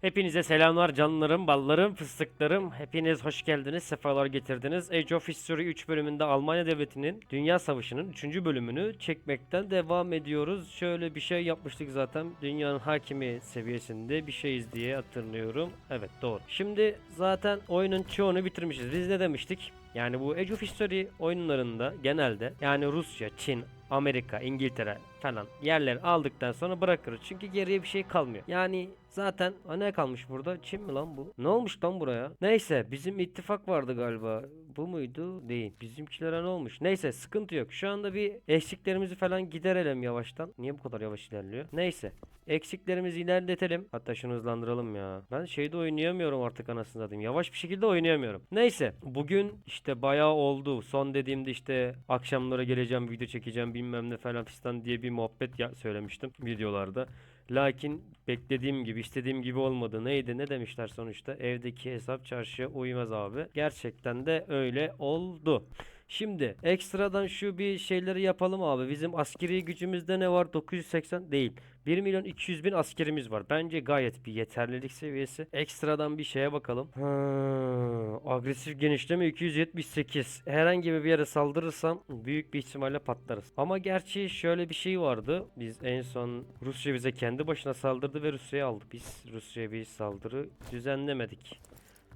Hepinize selamlar canlarım, ballarım, fıstıklarım. Hepiniz hoş geldiniz, sefalar getirdiniz. Age of History 3 bölümünde Almanya Devleti'nin Dünya Savaşı'nın 3. bölümünü çekmekten devam ediyoruz. Şöyle bir şey yapmıştık zaten. Dünyanın hakimi seviyesinde bir şeyiz diye hatırlıyorum. Evet doğru. Şimdi zaten oyunun çoğunu bitirmişiz. Biz ne demiştik? Yani bu Age of History oyunlarında genelde yani Rusya, Çin, Amerika, İngiltere falan yerleri aldıktan sonra bırakırız. Çünkü geriye bir şey kalmıyor. Yani zaten ne kalmış burada? Çin mi lan bu? Ne olmuş lan buraya? Neyse bizim ittifak vardı galiba. Bu muydu? Değil. Bizimkilere ne olmuş? Neyse sıkıntı yok. Şu anda bir eksiklerimizi falan giderelim yavaştan. Niye bu kadar yavaş ilerliyor? Neyse. Eksiklerimizi ilerletelim. Hatta şunu hızlandıralım ya. Ben şeyde oynayamıyorum artık anasını satayım. Yavaş bir şekilde oynayamıyorum. Neyse. Bugün işte bayağı oldu. Son dediğimde işte akşamlara geleceğim, video çekeceğim bilmem ne falan fistan diye bir muhabbet ya söylemiştim videolarda. Lakin beklediğim gibi, istediğim gibi olmadı. Neydi? Ne demişler sonuçta? Evdeki hesap çarşıya uymaz abi. Gerçekten de öyle oldu. Şimdi ekstradan şu bir şeyleri yapalım abi. Bizim askeri gücümüzde ne var? 980 değil. 1 milyon 200 bin askerimiz var. Bence gayet bir yeterlilik seviyesi. Ekstradan bir şeye bakalım. Ha, agresif genişleme 278. Herhangi bir yere saldırırsam büyük bir ihtimalle patlarız. Ama gerçi şöyle bir şey vardı. Biz en son Rusya bize kendi başına saldırdı ve Rusya'yı aldık. Biz Rusya'ya bir saldırı düzenlemedik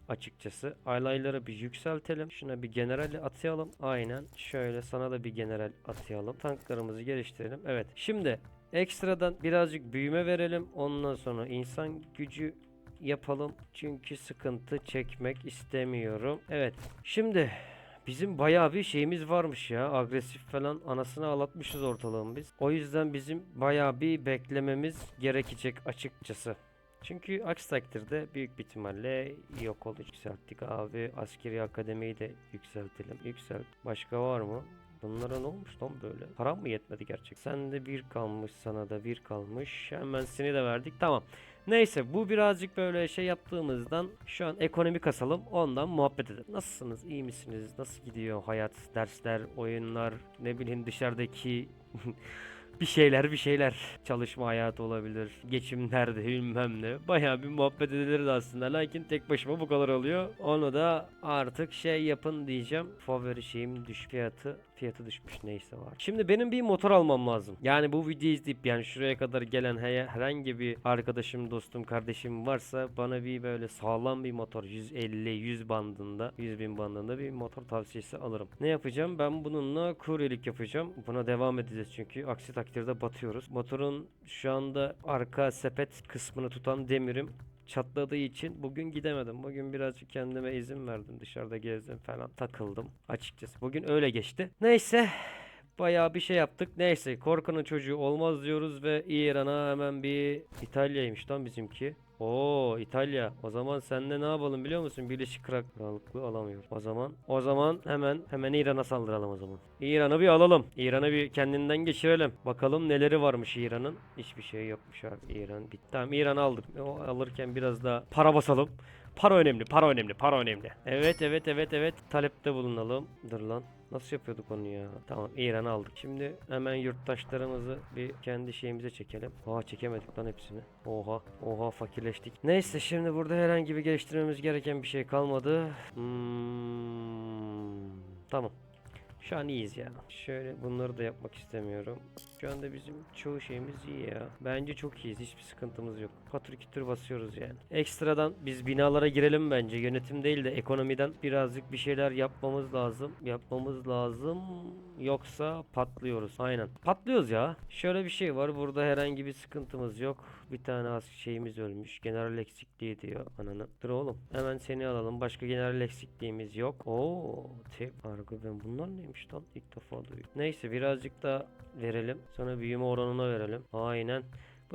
açıkçası. Alayları bir yükseltelim. Şuna bir general atayalım. Aynen. Şöyle sana da bir general atayalım. Tanklarımızı geliştirelim. Evet. Şimdi ekstradan birazcık büyüme verelim. Ondan sonra insan gücü yapalım. Çünkü sıkıntı çekmek istemiyorum. Evet. Şimdi Bizim bayağı bir şeyimiz varmış ya. Agresif falan anasını ağlatmışız ortalığın biz. O yüzden bizim bayağı bir beklememiz gerekecek açıkçası. Çünkü aksi takdirde büyük bir ihtimalle yok olur. Yükselttik abi. Askeri akademiyi de yükseltelim. Yükselt. Başka var mı? Bunlara ne olmuş lan böyle? Param mı yetmedi gerçek? Sende bir kalmış, sana da bir kalmış. Hemen seni de verdik. Tamam. Neyse bu birazcık böyle şey yaptığımızdan şu an ekonomi kasalım. Ondan muhabbet edelim. Nasılsınız? iyi misiniz? Nasıl gidiyor hayat, dersler, oyunlar, ne bileyim dışarıdaki bir şeyler bir şeyler. Çalışma hayatı olabilir. Geçimlerde bilmem ne. Bayağı bir muhabbet ediliriz aslında. Lakin tek başıma bu kadar oluyor. Onu da artık şey yapın diyeceğim. Favori şeyim düş fiyatı. Fiyatı düşmüş neyse var. Şimdi benim bir motor almam lazım. Yani bu videoyu izleyip yani şuraya kadar gelen he- herhangi bir arkadaşım, dostum, kardeşim varsa bana bir böyle sağlam bir motor 150-100 bandında 100 bin bandında bir motor tavsiyesi alırım. Ne yapacağım? Ben bununla kuryelik yapacağım. Buna devam edeceğiz çünkü aksi takdirde batıyoruz. Motorun şu anda arka sepet kısmını tutan demirim çatladığı için bugün gidemedim. Bugün birazcık kendime izin verdim. Dışarıda gezdim falan takıldım. Açıkçası bugün öyle geçti. Neyse bayağı bir şey yaptık. Neyse korkunun çocuğu olmaz diyoruz ve İran'a hemen bir İtalya'ymış lan bizimki. Oo İtalya. O zaman senle ne yapalım biliyor musun? Birleşik Krallıklı alamıyor. O zaman o zaman hemen hemen İran'a saldıralım o zaman. İran'ı bir alalım. İran'ı bir kendinden geçirelim. Bakalım neleri varmış İran'ın. Hiçbir şey yokmuş abi. İran bitti. Tamam İran'ı aldık. O alırken biraz daha para basalım. Para önemli, para önemli, para önemli. Evet, evet, evet, evet. Talepte bulunalım. Dur lan. Nasıl yapıyorduk onu ya? Tamam İran'ı aldık. Şimdi hemen yurttaşlarımızı bir kendi şeyimize çekelim. Oha çekemedik lan hepsini. Oha. Oha fakirleştik. Neyse şimdi burada herhangi bir geliştirmemiz gereken bir şey kalmadı. Hmm, tamam. Şu an iyiyiz ya. Şöyle bunları da yapmak istemiyorum. Şu anda bizim çoğu şeyimiz iyi ya. Bence çok iyiyiz. Hiçbir sıkıntımız yok. Patır kütür basıyoruz yani. Ekstradan biz binalara girelim bence. Yönetim değil de ekonomiden birazcık bir şeyler yapmamız lazım. Yapmamız lazım. Yoksa patlıyoruz. Aynen. Patlıyoruz ya. Şöyle bir şey var. Burada herhangi bir sıkıntımız yok. Bir tane az şeyimiz ölmüş. General eksikliği diyor ananı. Dur oğlum. Hemen seni alalım. Başka general eksikliğimiz yok. Oo, tep argo ben bunlar neymiş lan? İlk defa duyuyorum. Neyse birazcık da verelim. Sonra büyüme oranına verelim. Aynen.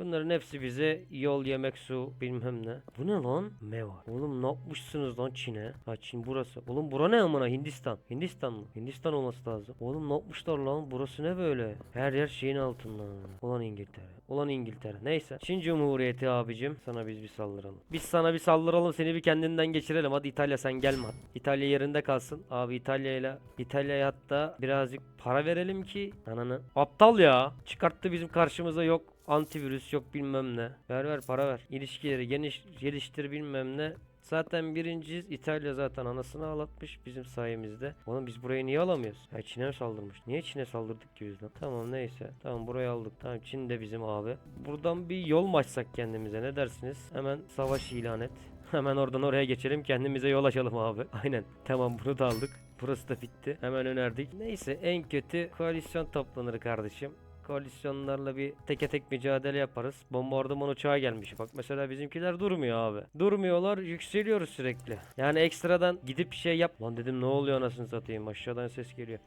Bunların hepsi bize yol, yemek, su bilmem ne. Bu ne lan? Meva. Oğlum ne yapmışsınız lan Çin'e? Ha Çin burası. Oğlum bura ne amına? Hindistan. Hindistan mı? Hindistan olması lazım. Oğlum ne yapmışlar lan? Burası ne böyle? Her yer şeyin altında. Ulan İngiltere. Ulan İngiltere. Neyse. Çin Cumhuriyeti abicim. Sana biz bir saldıralım. Biz sana bir saldıralım. Seni bir kendinden geçirelim. Hadi İtalya sen gelme. İtalya yerinde kalsın. Abi İtalya ile İtalya'ya hatta birazcık para verelim ki ananı. Aptal ya. Çıkarttı bizim karşımıza yok. Antivirüs yok bilmem ne. Ver ver para ver. İlişkileri geniş geliştir bilmem ne. Zaten birinciyiz. İtalya zaten anasını ağlatmış bizim sayemizde. Oğlum biz burayı niye alamıyoruz? Ha Çin'e mi saldırmış? Niye Çin'e saldırdık ki biz lan? Tamam neyse. Tamam burayı aldık. Tamam Çin de bizim abi. Buradan bir yol mu açsak kendimize ne dersiniz? Hemen savaş ilan et. Hemen oradan oraya geçelim kendimize yol açalım abi. Aynen. Tamam bunu da aldık. Burası da bitti. Hemen önerdik. Neyse en kötü koalisyon toplanır kardeşim. Koalisyonlarla bir teke tek mücadele yaparız. Bombardıman uçağı gelmiş. Bak mesela bizimkiler durmuyor abi. Durmuyorlar yükseliyoruz sürekli. Yani ekstradan gidip şey yap. Lan dedim ne oluyor anasını satayım aşağıdan ses geliyor.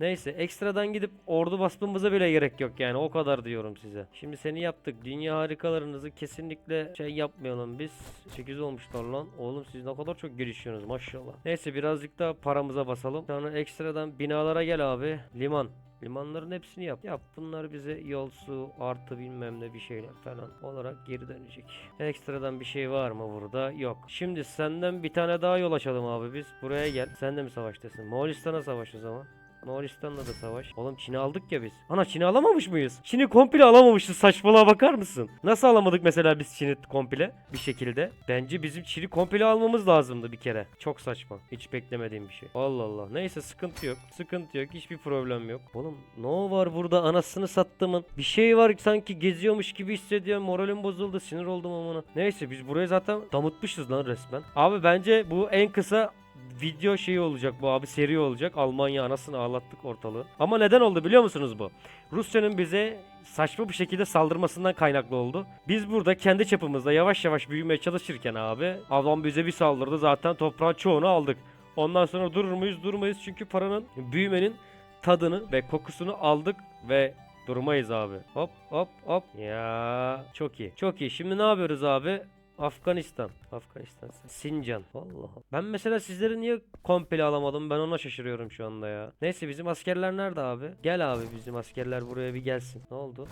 Neyse ekstradan gidip ordu basmamıza bile gerek yok yani o kadar diyorum size. Şimdi seni yaptık. Dünya harikalarınızı kesinlikle şey yapmayalım biz. 8 olmuşlar lan. Oğlum siz ne kadar çok gelişiyorsunuz maşallah. Neyse birazcık daha paramıza basalım. Sonra ekstradan binalara gel abi. Liman. Limanların hepsini yap. Yap. Bunlar bize yol, su, artı bilmem ne bir şeyler falan olarak geri dönecek. Ekstradan bir şey var mı burada? Yok. Şimdi senden bir tane daha yol açalım abi biz. Buraya gel. Sen de mi savaştasın? Moğolistan'a savaş o zaman. Moğolistan'la da savaş. Oğlum Çin'i aldık ya biz. Ana Çin'i alamamış mıyız? Çin'i komple alamamışız. Saçmalığa bakar mısın? Nasıl alamadık mesela biz Çin'i komple bir şekilde? Bence bizim Çin'i komple almamız lazımdı bir kere. Çok saçma. Hiç beklemediğim bir şey. Allah Allah. Neyse sıkıntı yok. Sıkıntı yok. Hiçbir problem yok. Oğlum ne var burada anasını sattımın? Bir şey var sanki geziyormuş gibi hissediyorum. Moralim bozuldu. Sinir oldum amına. Neyse biz burayı zaten damıtmışız lan resmen. Abi bence bu en kısa video şeyi olacak bu abi seri olacak. Almanya anasını ağlattık ortalığı. Ama neden oldu biliyor musunuz bu? Rusya'nın bize saçma bir şekilde saldırmasından kaynaklı oldu. Biz burada kendi çapımızda yavaş yavaş büyümeye çalışırken abi adam bize bir saldırdı zaten toprağın çoğunu aldık. Ondan sonra durur muyuz? Durmayız çünkü paranın büyümenin tadını ve kokusunu aldık ve durmayız abi. Hop hop hop. Ya çok iyi. Çok iyi. Şimdi ne yapıyoruz abi? Afganistan. Afganistan. Sincan. Vallahi. Ben mesela sizleri niye komple alamadım? Ben ona şaşırıyorum şu anda ya. Neyse bizim askerler nerede abi? Gel abi bizim askerler buraya bir gelsin. Ne oldu?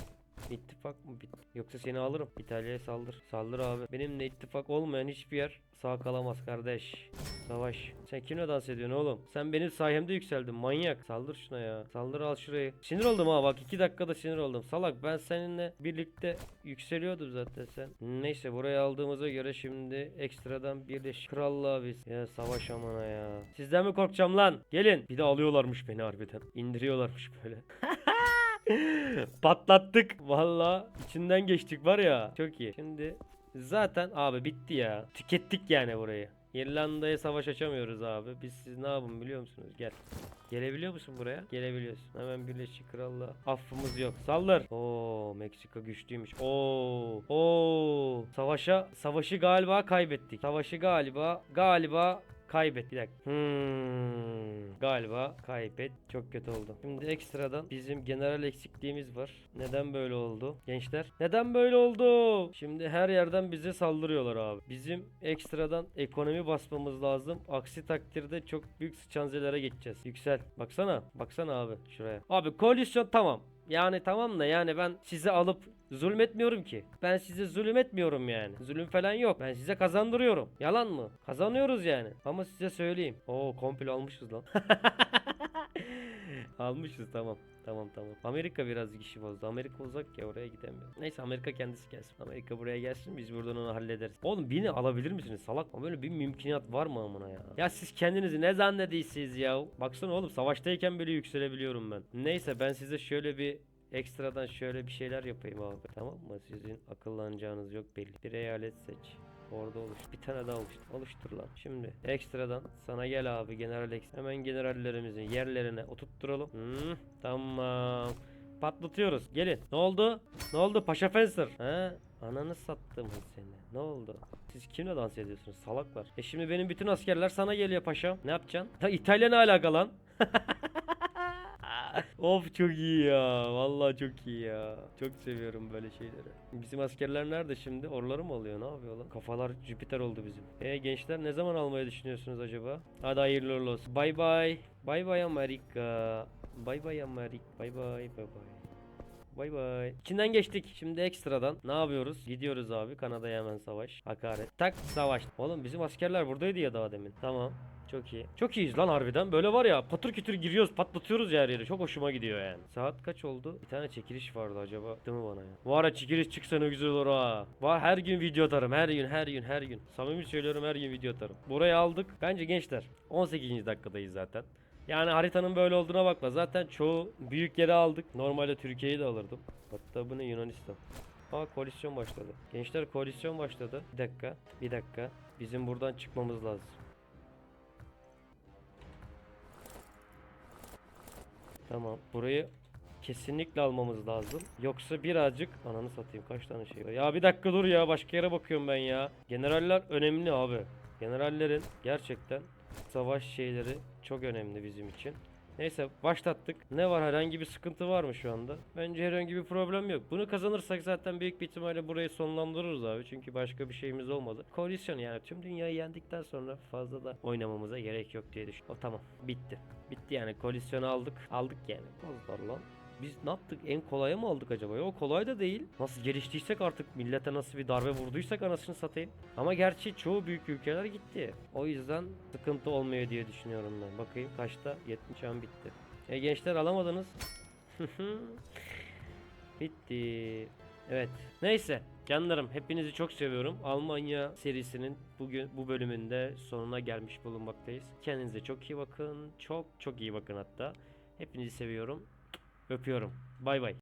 İttifak mı bitti? Yoksa seni alırım. İtalya'ya saldır. Saldır abi. Benimle ittifak olmayan hiçbir yer sağ kalamaz kardeş. Savaş. Sen kimle dans ediyorsun oğlum? Sen benim sayemde yükseldin manyak. Saldır şuna ya. Saldır al şurayı. Sinir oldum ha bak 2 dakikada sinir oldum. Salak ben seninle birlikte yükseliyordum zaten sen. Neyse burayı aldığımıza göre şimdi ekstradan birleş. Krallığa biz. Ya savaş amana ya. Sizden mi korkacağım lan? Gelin. Bir de alıyorlarmış beni harbiden. İndiriyorlarmış böyle. Patlattık. Valla içinden geçtik var ya. Çok iyi. Şimdi zaten abi bitti ya. Tükettik yani burayı. İrlanda'ya savaş açamıyoruz abi. Biz siz ne yapın biliyor musunuz? Gel. Gelebiliyor musun buraya? Gelebiliyorsun. Hemen Birleşik Krallığa. Affımız yok. Saldır. Oo, Meksika güçlüymüş. Oo. Oo. Savaşa savaşı galiba kaybettik. Savaşı galiba galiba kaybet. Bir dakika. Hmm. Galiba kaybet. Çok kötü oldu. Şimdi ekstradan bizim general eksikliğimiz var. Neden böyle oldu? Gençler. Neden böyle oldu? Şimdi her yerden bize saldırıyorlar abi. Bizim ekstradan ekonomi basmamız lazım. Aksi takdirde çok büyük sıçanzelere geçeceğiz. Yüksel. Baksana. Baksana abi şuraya. Abi koalisyon tamam. Yani tamam da yani ben sizi alıp zulmetmiyorum ki. Ben size zulüm etmiyorum yani. Zulüm falan yok. Ben size kazandırıyorum. Yalan mı? Kazanıyoruz yani. Ama size söyleyeyim. Oo komple almışız lan. almışız tamam. Tamam tamam. Amerika biraz işi bozdu. Amerika uzak ya oraya gidemiyor. Neyse Amerika kendisi gelsin. Amerika buraya gelsin biz buradan onu hallederiz. Oğlum beni alabilir misiniz salak mı? Böyle bir mümkünat var mı amına ya? Ya siz kendinizi ne zannediyorsunuz ya? Baksana oğlum savaştayken bile yükselebiliyorum ben. Neyse ben size şöyle bir ekstradan şöyle bir şeyler yapayım abi. Tamam mı? Sizin akıllanacağınız yok belli. Bir eyalet seç. Orada oluş. Bir tane daha oluştur. Oluştur lan. Şimdi ekstradan sana gel abi general eks. Hemen generallerimizin yerlerine oturtturalım. Hmm, tamam. Patlatıyoruz. Gelin. Ne oldu? Ne oldu Paşa Fencer? He? Ananı sattım seni. Ne oldu? Siz kimle dans ediyorsunuz salaklar? E şimdi benim bütün askerler sana geliyor paşam. Ne yapacaksın? Ha İtalya ne alaka lan? of çok iyi ya. Vallahi çok iyi ya. Çok seviyorum böyle şeyleri. Bizim askerler nerede şimdi? Orları mı alıyor? Ne yapıyorlar? Kafalar Jüpiter oldu bizim. E gençler ne zaman almayı düşünüyorsunuz acaba? Hadi hayırlı olsun. Bay bay. Bay bay Amerika. Bay bay Amerika. Bay bay bay bay. Bay bay. İçinden geçtik. Şimdi ekstradan ne yapıyoruz? Gidiyoruz abi. Kanada'ya hemen savaş. Hakaret. Tak savaş. Oğlum bizim askerler buradaydı ya daha demin. Tamam. Çok iyi. Çok iyiyiz lan harbiden. Böyle var ya patır kütür giriyoruz patlatıyoruz ya her yere. Çok hoşuma gidiyor yani. Saat kaç oldu? Bir tane çekiliş vardı acaba. Değil mi bana ya? Var ya çekiliş çıksa ne güzel olur ha. Var her gün video atarım. Her gün her gün her gün. Samimi söylüyorum her gün video atarım. Burayı aldık. Bence gençler 18. dakikadayız zaten. Yani haritanın böyle olduğuna bakma. Zaten çoğu büyük yere aldık. Normalde Türkiye'yi de alırdım. Hatta bu ne Yunanistan. Aa koalisyon başladı. Gençler koalisyon başladı. Bir dakika. Bir dakika. Bizim buradan çıkmamız lazım. Tamam. Burayı kesinlikle almamız lazım. Yoksa birazcık ananı satayım kaç tane şey var. Ya bir dakika dur ya başka yere bakıyorum ben ya. Generaller önemli abi. Generallerin gerçekten savaş şeyleri çok önemli bizim için. Neyse başlattık. Ne var herhangi bir sıkıntı var mı şu anda? Bence herhangi bir problem yok. Bunu kazanırsak zaten büyük bir ihtimalle burayı sonlandırırız abi. Çünkü başka bir şeyimiz olmadı. Koalisyon yani tüm dünyayı yendikten sonra fazla da oynamamıza gerek yok diye düşünüyorum. O tamam bitti. Bitti yani koalisyonu aldık. Aldık yani. Bozdular lan. Biz ne yaptık? En kolaya mı aldık acaba? Yok kolay da değil. Nasıl geliştiysek artık millete nasıl bir darbe vurduysak anasını satayım. Ama gerçi çoğu büyük ülkeler gitti. O yüzden sıkıntı olmuyor diye düşünüyorum ben. Bakayım kaçta? 70 an bitti. E gençler alamadınız. bitti. Evet. Neyse. Canlarım hepinizi çok seviyorum. Almanya serisinin bugün bu bölümünde sonuna gelmiş bulunmaktayız. Kendinize çok iyi bakın. Çok çok iyi bakın hatta. Hepinizi seviyorum. Öpüyorum. Bay bay.